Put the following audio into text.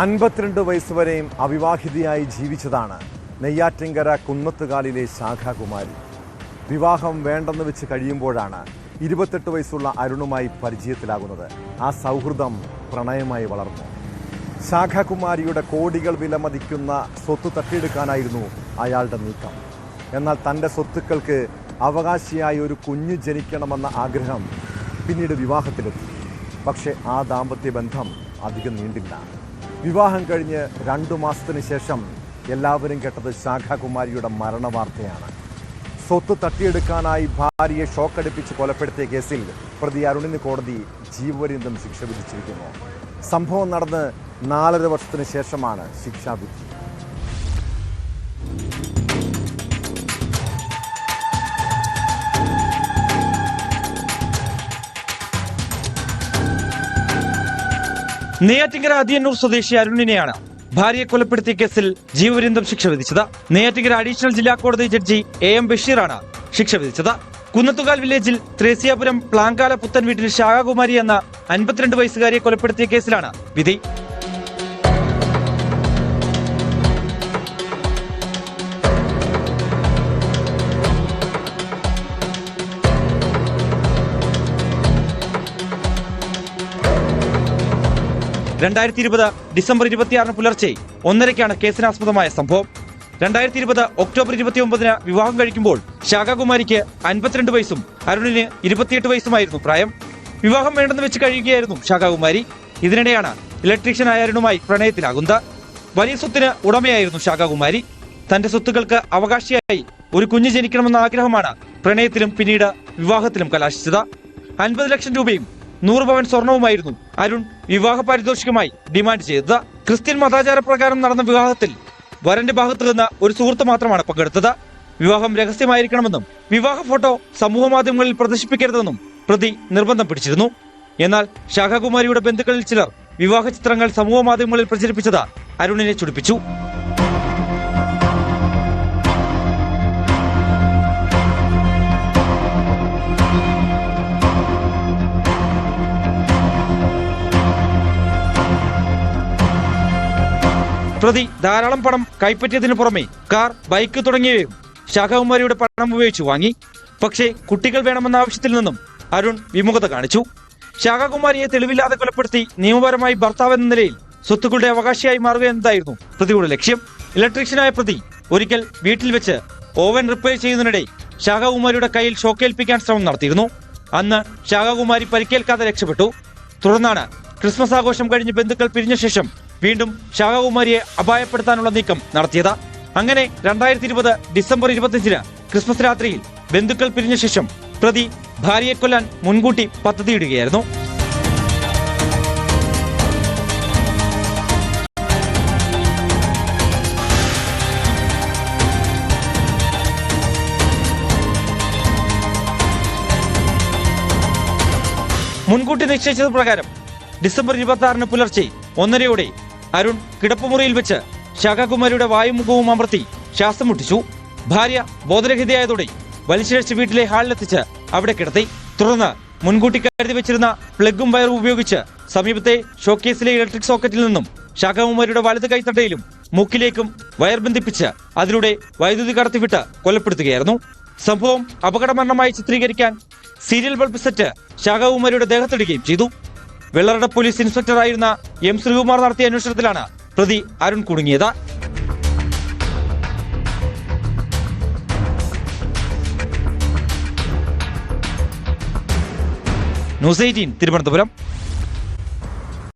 അൻപത്തിരണ്ട് വയസ്സ് വരെയും അവിവാഹിതയായി ജീവിച്ചതാണ് നെയ്യാറ്റിങ്കര കുന്നത്തുകാലിലെ ശാഖാകുമാരി. വിവാഹം വേണ്ടെന്ന് വെച്ച് കഴിയുമ്പോഴാണ് ഇരുപത്തെട്ട് വയസ്സുള്ള അരുണുമായി പരിചയത്തിലാകുന്നത്. ആ സൗഹൃദം പ്രണയമായി വളർന്നു. ശാഖാകുമാരിയുടെ കോടികൾ വിലമതിക്കുന്ന സ്വത്ത് തട്ടിയെടുക്കാനായിരുന്നു അയാളുടെ നീക്കം. എന്നാൽ തന്റെ സ്വത്തുക്കൾക്ക് അവകാശിയായി ഒരു കുഞ്ഞ് ജനിക്കണമെന്ന ആഗ്രഹം പിന്നീട് വിവാഹത്തിലെത്തി. പക്ഷേ ആ ദാമ്പത്യ ബന്ധം അധികം നീണ്ടില്ല. വിവാഹം കഴിഞ്ഞ് രണ്ടു മാസത്തിന് ശേഷം എല്ലാവരും കേട്ടത് ശാഖാകുമാരിയുടെ മരണവാർത്തയാണ്. സ്വത്ത് തട്ടിയെടുക്കാനായി ഭാര്യയെ ഷോക്കടിപ്പിച്ച് കൊലപ്പെടുത്തിയ കേസിൽ പ്രതി അരുണിന് കോടതി ജീവപര്യന്തം ശിക്ഷ വിധിച്ചിരിക്കുന്നു. സംഭവം നടന്ന് നാലര വർഷത്തിന് ശേഷമാണ് ശിക്ഷാവിധി. നെയ്യാറ്റിങ്കര അതിയന്നൂർ സ്വദേശി അരുണിനെയാണ് ഭാര്യയെ കൊലപ്പെടുത്തിയ കേസിൽ ജീവപര്യന്തം ശിക്ഷ വിധിച്ചത്. നെയ്യാറ്റിങ്കര അഡീഷണൽ ജില്ലാ കോടതി ജഡ്ജി എ എം ബഷീറാണ് ശിക്ഷ വിധിച്ചത്. കുന്നത്തുകാൽ വില്ലേജിൽ ത്രേസ്യാപുരം പ്ലാങ്കാല പുത്തൻ വീട്ടിൽ ശാഖാകുമാരി എന്ന അൻപത്തിരണ്ട് വയസ്സുകാരിയെ കൊലപ്പെടുത്തിയ കേസിലാണ് വിധി. രണ്ടായിരത്തി ഇരുപത് ഡിസംബർ ഇരുപത്തിയാറിന് പുലർച്ചെ ഒന്നരയ്ക്കാണ് കേസിനാസ്പദമായ സംഭവം. രണ്ടായിരത്തി ഇരുപത് ഒക്ടോബർ ഇരുപത്തി ഒമ്പതിന് വിവാഹം കഴിക്കുമ്പോൾ ശാഖാകുമാരിക്ക് അൻപത്തിരണ്ട് വയസ്സും അരുണിന് ഇരുപത്തിയെട്ട് വയസ്സുമായിരുന്നു പ്രായം. വിവാഹം വേണ്ടെന്ന് വെച്ച് കഴിയുകയായിരുന്നു ശാഖാകുമാരി. ഇതിനിടെയാണ് ഇലക്ട്രീഷ്യനായ അരുണുമായി പ്രണയത്തിലാകുന്നത്. വലിയ സ്വത്തിന് ഉടമയായിരുന്നു ശാഖാകുമാരി. തന്റെ സ്വത്തുക്കൾക്ക് അവകാശിയായി ഒരു കുഞ്ഞ് ജനിക്കണമെന്ന ആഗ്രഹമാണ് പ്രണയത്തിലും പിന്നീട് വിവാഹത്തിലും കലാശിച്ചത്. അൻപത് ലക്ഷം രൂപയും നൂറ് പവൻ സ്വർണവുമായിരുന്നു. അരുൺ വിവാഹ പാരിതോഷികമായി ഡിമാൻഡ് ചെയ്തത് ക്രിസ്ത്യൻ മതാചാര പ്രകാരം നടന്ന വിവാഹത്തിൽ വരന്റെ ഭാഗത്ത് നിന്ന് ഒരു സുഹൃത്ത് മാത്രമാണ് പങ്കെടുത്തത്. വിവാഹം രഹസ്യമായിരിക്കണമെന്നും വിവാഹ ഫോട്ടോ സമൂഹ മാധ്യമങ്ങളിൽ പ്രദർശിപ്പിക്കരുതെന്നും പ്രതി നിർബന്ധം പിടിച്ചിരുന്നു. എന്നാൽ ശാഖാകുമാരിയുടെ ബന്ധുക്കളിൽ ചിലർ വിവാഹ ചിത്രങ്ങൾ സമൂഹ മാധ്യമങ്ങളിൽ പ്രചരിപ്പിച്ചത് അരുണിനെ ചുടിപ്പിച്ചു. പ്രതി ധാരാളം പണം കൈപ്പറ്റിയതിനു പുറമെ കാർ ബൈക്ക് തുടങ്ങിയവയും ശാഖകുമാരിയുടെ പണം ഉപയോഗിച്ച് വാങ്ങി. പക്ഷേ കുട്ടികൾ വേണമെന്ന ആവശ്യത്തിൽ നിന്നും അരുൺ വിമുഖത കാണിച്ചു. ശാഖകുമാരിയെ തെളിവില്ലാതെ കൊലപ്പെടുത്തി നിയമപരമായി ഭർത്താവ് എന്ന നിലയിൽ സ്വത്തുക്കളുടെ അവകാശിയായി മാറുക എന്നതായിരുന്നു പ്രതിയുടെ ലക്ഷ്യം. ഇലക്ട്രീഷ്യനായ പ്രതി ഒരിക്കൽ വീട്ടിൽ വെച്ച് ഓവൻ റിപ്പയർ ചെയ്യുന്നതിനിടെ ശാഖകുമാരിയുടെ കയ്യിൽ ഷോക്കേൽപ്പിക്കാൻ ശ്രമം നടത്തിയിരുന്നു. അന്ന് ശാഖകുമാരി പരിക്കേൽക്കാതെ രക്ഷപ്പെട്ടു. തുടർന്നാണ് ക്രിസ്മസ് ആഘോഷം കഴിഞ്ഞ് ബന്ധുക്കൾ പിരിഞ്ഞ ശേഷം വീണ്ടും ശാഖകുമാരിയെ അപായപ്പെടുത്താനുള്ള നീക്കം നടത്തിയത്. അങ്ങനെ രണ്ടായിരത്തി ഇരുപത് ഡിസംബർ ഇരുപത്തിയഞ്ചിന് ക്രിസ്മസ് രാത്രിയിൽ ബന്ധുക്കൾ പിരിഞ്ഞ ശേഷം പ്രതി ഭാര്യയെ കൊല്ലാൻ മുൻകൂട്ടി പദ്ധതിയിടുകയായിരുന്നു. മുൻകൂട്ടി നിശ്ചയിച്ചത് പ്രകാരം ഡിസംബർ ഇരുപത്തി ആറിന് പുലർച്ചെ ഒന്നരയോടെ അരുൺ കിടപ്പുമുറിയിൽ വെച്ച് ശാഖാകുമാരിയുടെ വായുമുഖവും അമർത്തി ശ്വാസം മുട്ടിച്ചു. ഭാര്യ ബോധരഹിതയായതോടെ വലിച്ചിഴച്ച് വീട്ടിലെ ഹാളിലെത്തിച്ച് അവിടെ കിടത്തി. തുടർന്ന് മുൻകൂട്ടി കരുതി വെച്ചിരുന്ന പ്ലഗും വയറും ഉപയോഗിച്ച് സമീപത്തെ ഷോക്കേസിലെ ഇലക്ട്രിക് സോക്കറ്റിൽ നിന്നും ശാഖാകുമാരിയുടെ വലത് കൈത്തട്ടയിലും മൂക്കിലേക്കും വയർ ബന്ധിപ്പിച്ച് അതിലൂടെ വൈദ്യുതി കടത്തിവിട്ട് കൊലപ്പെടുത്തുകയായിരുന്നു. സംഭവം അപകടമരണമായി ചിത്രീകരിക്കാൻ സീരിയൽ ബൾബ് സെറ്റ് ശാഖാകുമാരിയുടെ ദേഹത്തിടുകയും ചെയ്തു. വെള്ളറട പോലീസ് ഇൻസ്പെക്ടറായിരുന്ന എം ശ്രീകുമാർ നടത്തിയ അന്വേഷണത്തിലാണ് പ്രതി അരുൺ കുടുങ്ങിയത്. News eighteen Thiruvananthapuram.